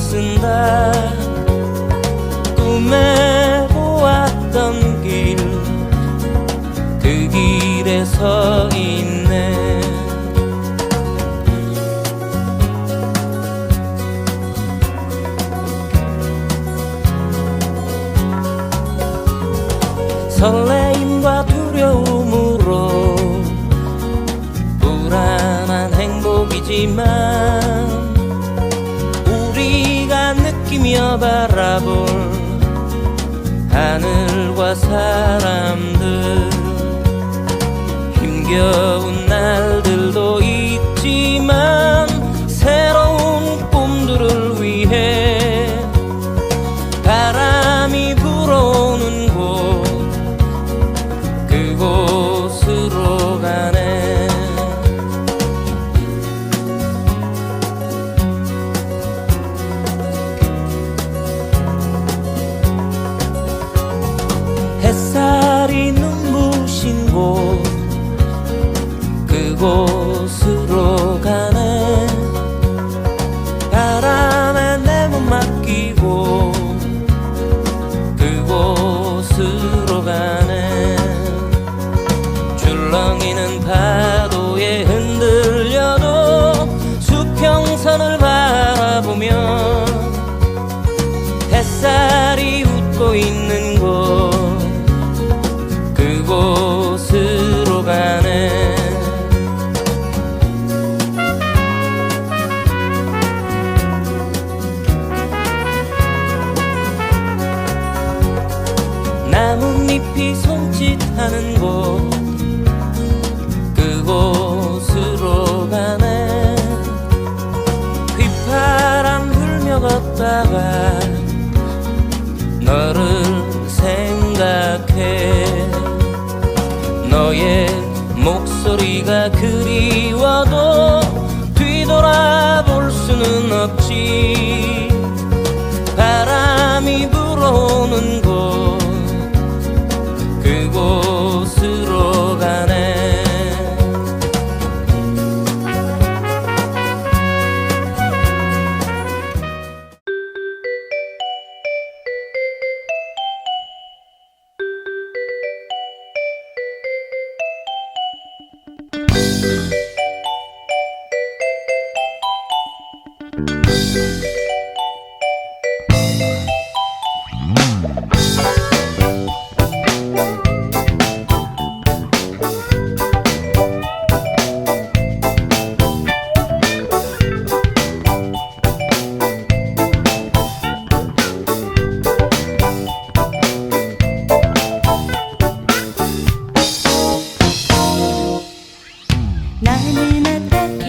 쓴다. 꿈에 보았던 길 그 길에 서 있네. 설레임과 두려움으로 불안한 행복이지만 느끼며 바라볼 하늘과 사람들. 힘겨운 날들 곳으로 가네 바람에 내 몸 맡기고 그곳으로 가네 줄렁이는 파도에 흔들려도 수평선을 바라보며 햇살이 웃고 있는 나뭇잎이 손짓하는 곳. 그곳으로 가네. 휘파람 불며 걷다가 너를 생각해. 너의 목소리가 그리워도 뒤돌아볼 수는 없지 바 何になって